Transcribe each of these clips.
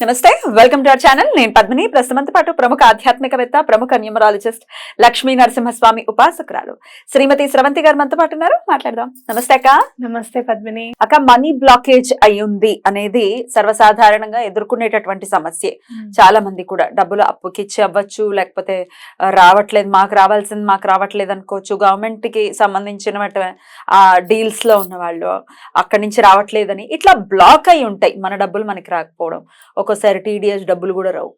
నమస్తే welcome to our channel. నేను పద్మిని. ప్రస్తుతంతో పాటు ప్రముఖ ఆధ్యాత్మికవేత్త ప్రముఖ న్యూమరాలజిస్ట్ లక్ష్మీ నరసింహస్వామి ఉపాసకురాలు శ్రీమతి స్రవంతి గారు మనతో పాటు ఉన్నారు. మాట్లాడదాం. నమస్తే అక్క. నమస్తే పద్మిని. అక్క మనీ బ్లాకేజ్ అయ్యింది అనేది సర్వసాధారణంగా ఎదుర్కొనేటటువంటి సమస్య. చాలా మంది కూడా డబ్బులు అప్పుకిచ్చి అవ్వచ్చు లేకపోతే రావట్లేదు మాకు రావాల్సింది మాకు రావట్లేదు అనుకోవచ్చు. గవర్నమెంట్కి సంబంధించిన ఆ డీల్స్లో ఉన్న వాళ్ళు అక్కడి నుంచి రావట్లేదని ఇట్లా బ్లాక్ అయి ఉంటాయి మన డబ్బులు మనకి రాకపోవడం. ఒక్కోసారి టీడీఎస్ డబ్బులు కూడా రావు.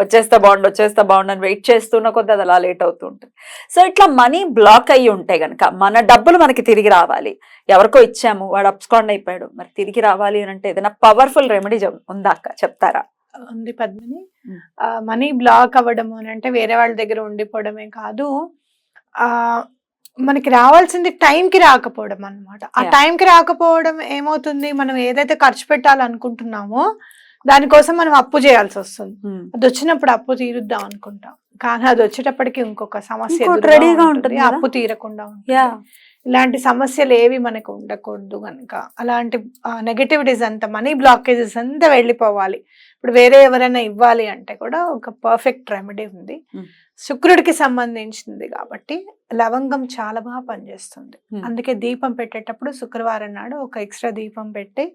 వచ్చేస్తా బాగుండు వచ్చేస్తా బాగుండు అని వెయిట్ చేస్తున్న కొద్ది అది అలా లేట్ అవుతూ ఉంటుంది. సో ఇట్లా మనీ బ్లాక్ అయ్యి ఉంటే గనక మన డబ్బులు మనకి తిరిగి రావాలి. ఎవరికో ఇచ్చాము వాడు అప్స్కాండ్ అయిపోయాడు మరి తిరిగి రావాలి అని అంటే ఏదైనా పవర్ఫుల్ రెమెడీ ఉందా అక్క? చెప్తారా? ఉంది పద్మిని. మనీ బ్లాక్ అవ్వడము అని అంటే వేరే వాళ్ళ దగ్గర ఉండిపోవడమే కాదు. మనకి రావాల్సింది టైంకి రాకపోవడం అన్నమాట. ఆ. టైంకి రాకపోవడం ఏమవుతుంది? మనం ఏదైతే ఖర్చు పెట్టాలనుకుంటున్నామో దానికోసం మనం అప్పు చేయాల్సి వస్తుంది. అది వచ్చినప్పుడు అప్పు తీరుద్దాం అనుకుంటాం. కానీ అది వచ్చేటప్పటికి ఇంకొక సమస్య రెడీగా ఉంటుంది. అప్పు తీరకుండా ఉంటుంది. ఇలాంటి సమస్యలు ఏవి మనకు ఉండకూడదు కనుక అలాంటి నెగటివిటీస్ అంతా మనీ బ్లాకేజెస్ అంతా వెళ్ళిపోవాలి. ఇప్పుడు వేరే ఎవరైనా ఇవ్వాలి అంటే కూడా ఒక పర్ఫెక్ట్ రెమెడీ ఉంది. శుక్రుడికి సంబంధించింది కాబట్టి లవంగం చాలా బాగా పనిచేస్తుంది. అందుకే దీపం పెట్టేటప్పుడు శుక్రవారం నాడు ఒక ఎక్స్ట్రా దీపం పెట్టి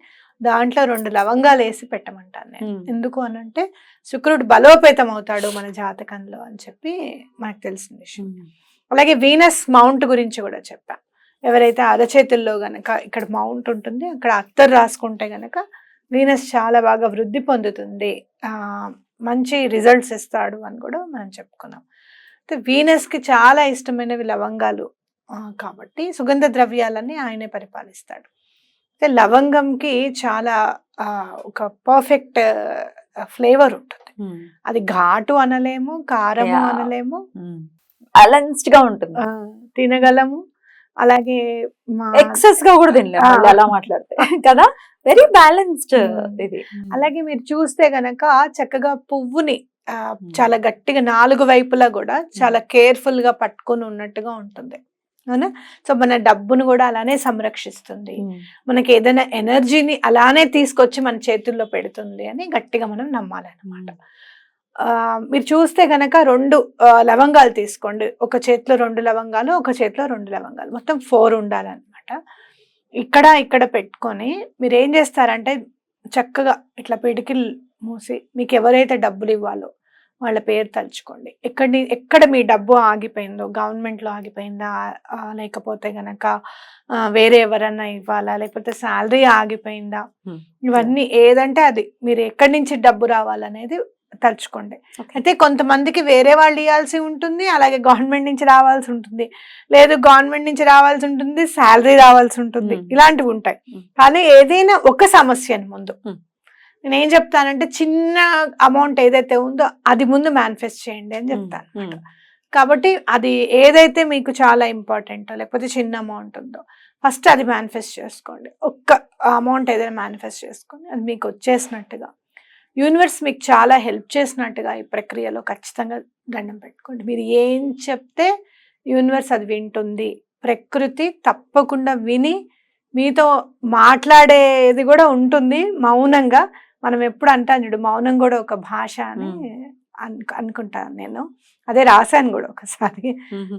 దాంట్లో రెండు లవంగాలు వేసి పెట్టమంటాను నేను. ఎందుకు అనంటే శుక్రుడు బలోపేతం అవుతాడు మన జాతకంలో అని చెప్పి మనకు తెలిసిన విషయం. అలాగే వీనస్ మౌంట్ గురించి కూడా చెప్పా. ఎవరైతే అరచేతుల్లో గనక ఇక్కడ మౌంట్ ఉంటుంది అక్కడ అత్తర్ రాసుకుంటే గనక వీనస్ చాలా బాగా వృద్ధి పొందుతుంది. మంచి రిజల్ట్స్ ఇస్తాడు అని కూడా మనం చెప్పుకున్నాం. అయితే వీనస్కి చాలా ఇష్టమైనవి లవంగాలు కాబట్టి సుగంధ ద్రవ్యాలని ఆయనే పరిపాలిస్తాడు. అయితే లవంగంకి చాలా ఒక పర్ఫెక్ట్ ఫ్లేవర్ ఉంటుంది. అది ఘాటు అనలేము కారము. అనలేము. బ్యాలెన్స్డ్గా ఉంటుంది. తినగలము. అలాగే ఎక్సెస్గా కూడా. మళ్ళీ అలా మాట్లాడితే. కదా? Very balanced. ఇది. అలాగే మీరు చూస్తే గనక చక్కగా పువ్వుని చాలా గట్టిగా నాలుగు వైపులా కూడా చాలా కేర్ఫుల్గా పట్టుకొని ఉన్నట్టుగా ఉంటుంది. అవునా? సో మన డబ్బును కూడా అలానే సంరక్షిస్తుంది. మనకి ఏదైనా ఎనర్జీని అలానే తీసుకొచ్చి మన చేతుల్లో పెడుతుంది అని గట్టిగా మనం నమ్మాలన్నమాట. మీరు చూస్తే గనక రెండు లవంగాలు తీసుకోండి. ఒక చేతిలో రెండు లవంగాలు ఒక చేతిలో రెండు లవంగాలు. మొత్తం ఫోర్ ఉండాలన్నమాట. ఇక్కడ ఇక్కడ పెట్టుకొని మీరు ఏం చేస్తారంటే చక్కగా ఇట్లా పిడికి మూసి మీకు ఎవరైతే డబ్బులు ఇవ్వాలో వాళ్ళ పేరు తలుచుకోండి. ఎక్కడి ఎక్కడ మీ డబ్బు ఆగిపోయిందో గవర్నమెంట్లో ఆగిపోయిందా లేకపోతే గనక వేరే ఎవరన్నా ఇవ్వాలా లేకపోతే శాలరీ ఆగిపోయిందా. ఇవన్నీ ఏదంటే అది. మీరు ఎక్కడి నుంచి డబ్బు రావాలనేది తలుచుకోండి. అయితే కొంతమందికి వేరే వాళ్ళు ఇవ్వాల్సి ఉంటుంది అలాగే గవర్నమెంట్ నుంచి రావాల్సి ఉంటుంది లేదు గవర్నమెంట్ నుంచి రావాల్సి ఉంటుంది శాలరీ రావాల్సి ఉంటుంది. ఇలాంటివి ఉంటాయి. కానీ ఏదైనా ఒక సమస్యని ముందు. నేను ఏం చెప్తానంటే చిన్న అమౌంట్ ఏదైతే ఉందో అది ముందు మేనిఫెస్ట్ చేయండి అని చెప్తాను. కాబట్టి అది ఏదైతే మీకు చాలా ఇంపార్టెంట్ లేకపోతే చిన్న అమౌంట్ ఉందో ఫస్ట్ అది మేనిఫెస్ట్ చేసుకోండి ఒక్క అమౌంట్ ఏదైనా మేనిఫెస్ట్ చేసుకోండి అది మీకు వచ్చేసినట్టుగా యూనివర్స్ మీకు చాలా హెల్ప్ చేసినట్టుగా ఈ ప్రక్రియలో ఖచ్చితంగా దండం పెట్టుకోండి. మీరు ఏం చెప్తే యూనివర్స్ అది వింటుంది. ప్రకృతి తప్పకుండా విని మీతో మాట్లాడేది కూడా ఉంటుంది మౌనంగా. మనం ఎప్పుడు అంటాను చూడు మౌనం కూడా ఒక భాష అని అను అనుకుంటాను నేను. అదే రాశాను కూడా ఒకసారి.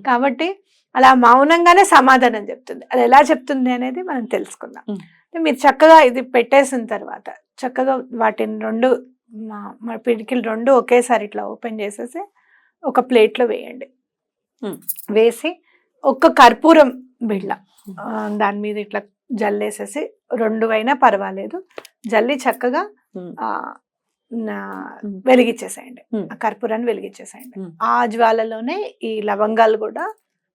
కాబట్టి అలా మౌనంగానే సమాధానం చెప్తుంది. అది ఎలా చెప్తుంది అనేది మనం తెలుసుకుందాం. మీరు చక్కగా ఇది పెట్టేసిన తర్వాత చక్కగా వాటిని రెండు మా- పిడికిలు రెండు ఒకేసారి ఇట్లా ఓపెన్ చేసేసి ఒక ప్లేట్లో వేయండి. వేసి ఒక్క కర్పూరం బిళ్ళ దాని మీద ఇట్లా జల్లేసేసి రెండు అయినా పర్వాలేదు జల్లి చక్కగా. వెలిగించేసేయండి. ఆ కర్పూరాన్ని వెలిగించేసేయండి. ఆ జ్వాలలోనే ఈ లవంగాలు కూడా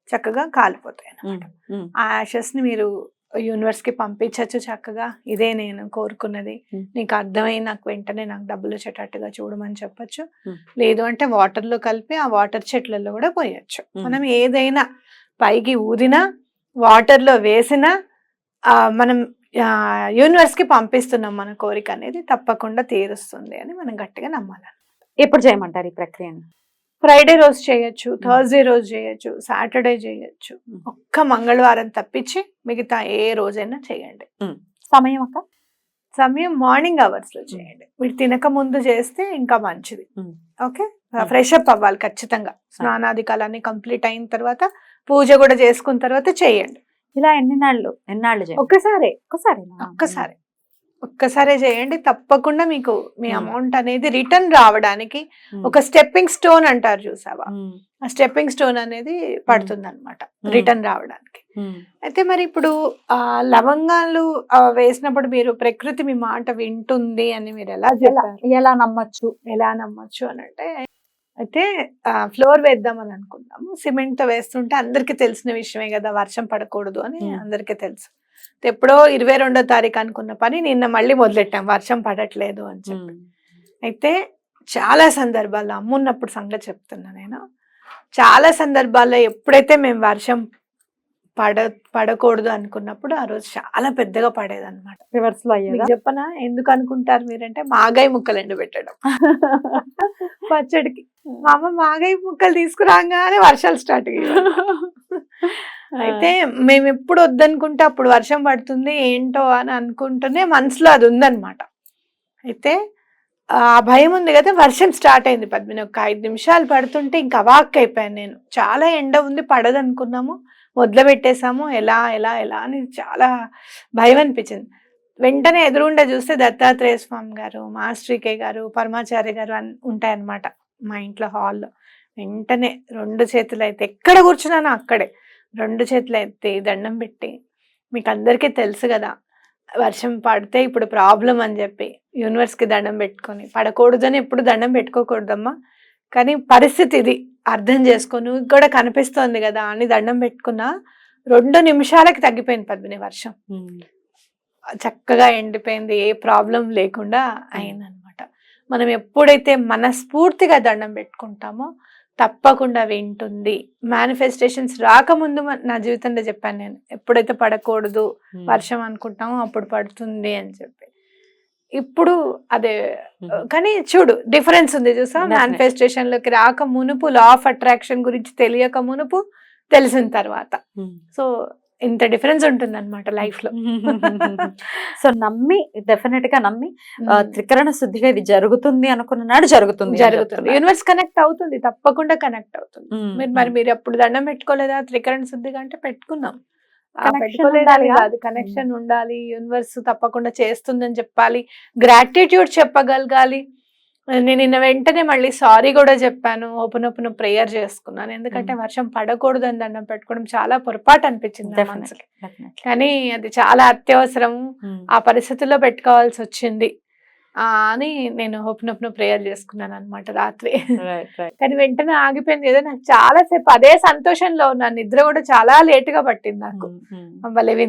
చక్కగా కాలిపోతాయి అన్నమాట Mm. ఆ యాషెస్ని మీరు యూనివర్స్కి పంపించవచ్చు చక్కగా ఇదే నేను కోరుకున్నది. నీకు అర్థమై నాకు వెంటనే నాకు డబ్బులు వచ్చేటట్టుగా చూడమని చెప్పొచ్చు. లేదు అంటే వాటర్లో కలిపి ఆ వాటర్ చెట్లలో కూడా పోయొచ్చు. మనం ఏదైనా పైకి ఊదినా వాటర్లో వేసినా మనం యూనివర్స్కి పంపిస్తున్నాం మన కోరిక అనేది తప్పకుండా తీరుస్తుంది అని మనం గట్టిగా నమ్మాలి ఎప్పుడు చేయమంటారు ఈ ప్రక్రియను ఫ్రైడే రోజు చేయొచ్చు థర్స్డే రోజు చేయొచ్చు సాటర్డే చేయొచ్చు. Mm. ఒక్క మంగళవారం తప్పించి మిగతా ఏ రోజైనా చేయండి. సమయం అక్క? సమయం మార్నింగ్ అవర్స్లో చేయండి. మీరు తినక ముందు చేస్తే ఇంకా మంచిది. ఓకే. ఫ్రెష్ అప్ అవ్వాలి ఖచ్చితంగా. స్నానాధికాలన్నీ కంప్లీట్ అయిన తర్వాత పూజ కూడా చేసుకున్న తర్వాత చేయండి. ఇలా ఎన్ని నాళ్ళు ఎన్నాళ్ళు ఒక్కసారే. ఒక్కసారి ఒక్కసారే. ఒక్కసారే చేయండి. తప్పకుండా మీకు మీ. అమౌంట్ అనేది రిటర్న్ రావడానికి ఒక స్టెప్పింగ్ స్టోన్ అంటారు చూసావా? ఆ స్టెప్పింగ్ స్టోన్ అనేది పడుతుంది అనమాట. రిటర్న్ రావడానికి. అయితే మరి ఇప్పుడు ఆ లవంగాలు వేసినప్పుడు మీరు ప్రకృతి మీ మాట వింటుంది అని మీరు ఎలా ఎలా నమ్మచ్చు? ఎలా నమ్మచ్చు అని అంటే అయితే ఫ్లోర్ వేద్దామని అనుకున్నాము సిమెంట్తో వేస్తుంటే అందరికీ తెలిసిన విషయమే కదా వర్షం పడకూడదు అని. అందరికీ తెలుసు. ఎప్పుడో ఇరవై రెండో తారీఖు అనుకున్న పని నిన్న మళ్ళీ మొదలెట్టాం వర్షం పడట్లేదు అని చెప్పి. అయితే చాలా సందర్భాల్లో అమ్మున్నప్పుడు సంగతి చెప్తున్నా నేను చాలా సందర్భాల్లో ఎప్పుడైతే మేము వర్షం పడ పడకూడదు అనుకున్నప్పుడు ఆ రోజు చాలా పెద్దగా పడేదన్నమాట. రివర్స్లో అయ్యేదా చెప్పనా? ఎందుకు అనుకుంటారు మీరంటే మాగాయ ముక్కలు ఎండు పెట్టడం పచ్చడికి మా అమ్మ మాగాయ ముక్కలు తీసుకురాగానే వర్షాలు స్టార్ట్ అయ్యాయి. అయితే మేము ఎప్పుడు వద్దనుకుంటే అప్పుడు వర్షం పడుతుంది ఏంటో అని అనుకుంటూనే మనసులో అది ఉందన్నమాట. అయితే ఆ భయం ఉంది కదా వర్షం స్టార్ట్ అయింది పద్మిని. ఒక ఐదు నిమిషాలు పడుతుంటే ఇంకా అవాక్ అయిపోయాను నేను. చాలా ఎండ ఉంది పడదు అనుకున్నాము మొదలు పెట్టేశాము. ఎలా ఎలా ఎలా అని చాలా భయం అనిపించింది. వెంటనే ఎదురుండే చూస్తే దత్తాత్రేయ స్వామి గారు మాస్టర్కే గారు పరమాచార్య గారు అన్ ఉంటాయన్నమాట మా ఇంట్లో హాల్లో. వెంటనే రెండు చేతులు అయితే ఎక్కడ కూర్చున్నానో అక్కడే. రెండు చేతులు ఎత్తి దండం పెట్టి మీకు అందరికీ తెలుసు కదా వర్షం పడితే ఇప్పుడు ప్రాబ్లం అని చెప్పి యూనివర్స్కి దండం పెట్టుకొని పడకూడదని ఎప్పుడు దండం పెట్టుకోకూడదమ్మా కానీ పరిస్థితి ఇది అర్థం చేసుకో నువ్వు కూడా కనిపిస్తోంది కదా అని దండం పెట్టుకున్నా రెండు నిమిషాలకి తగ్గిపోయింది పద్మిని వర్షం. చక్కగా ఎండిపోయింది ఏ ప్రాబ్లం లేకుండా అయిందనమాట. మనం ఎప్పుడైతే మనస్ఫూర్తిగా దండం పెట్టుకుంటామో తప్పకుండా వింటుంది. మేనిఫెస్టేషన్స్ రాకముందు నా జీవితంలో చెప్పాను నేను. ఎప్పుడైతే పడకూడదు వర్షం అనుకుంటామో అప్పుడు పడుతుంది అని చెప్పి. ఇప్పుడు అదే కానీ చూడు డిఫరెన్స్ ఉంది చూసా. మేనిఫెస్టేషన్లోకి రాక మునుపు లా ఆఫ్ అట్రాక్షన్ గురించి తెలియక మునుపు తెలిసిన తర్వాత. సో ఇంత డిఫరెన్స్ ఉంటుంది అనమాట లైఫ్లో సో నమ్మి డెఫినెట్గా నమ్మి త్రికరణ శుద్ధిగా ఇది జరుగుతుంది అనుకున్న నాడు జరుగుతుంది జరుగుతుంది. యూనివర్స్ కనెక్ట్ అవుతుంది తప్పకుండా కనెక్ట్ అవుతుంది. మీరు మరి. మీరు ఎప్పుడు దండం పెట్టుకోలేదా? త్రికరణ శుద్ధిగా అంటే పెట్టుకున్నాం? కాదు? కనెక్షన్ ఉండాలి యూనివర్స్ తప్పకుండా చేస్తుందని చెప్పాలి గ్రాటిట్యూడ్ చెప్పగలగాలి. నేను నిన్న వెంటనే మళ్ళీ సారీ కూడా చెప్పాను ఓపెన్ ఓపెన్ ప్రేయర్ చేసుకున్నాను ఎందుకంటే. వర్షం పడకూడదు అని దండం పెట్టుకోవడం చాలా పొరపాటు అనిపించింది మనసుకి. కానీ అది చాలా అత్యవసరం. ఆ పరిస్థితుల్లో పెట్టుకోవాల్సి వచ్చింది ఆ, అని నేను ఓపెన్ ఓపెన్ ప్రేయర్ చేసుకున్నాను అనమాట రాత్రి. కానీ వెంటనే ఆగిపోయింది ఏదో నాకు చాలా సేపు అదే సంతోషంలో ఉన్నాను నిద్ర కూడా చాలా లేట్గా పట్టింది నాకు. భలే విన్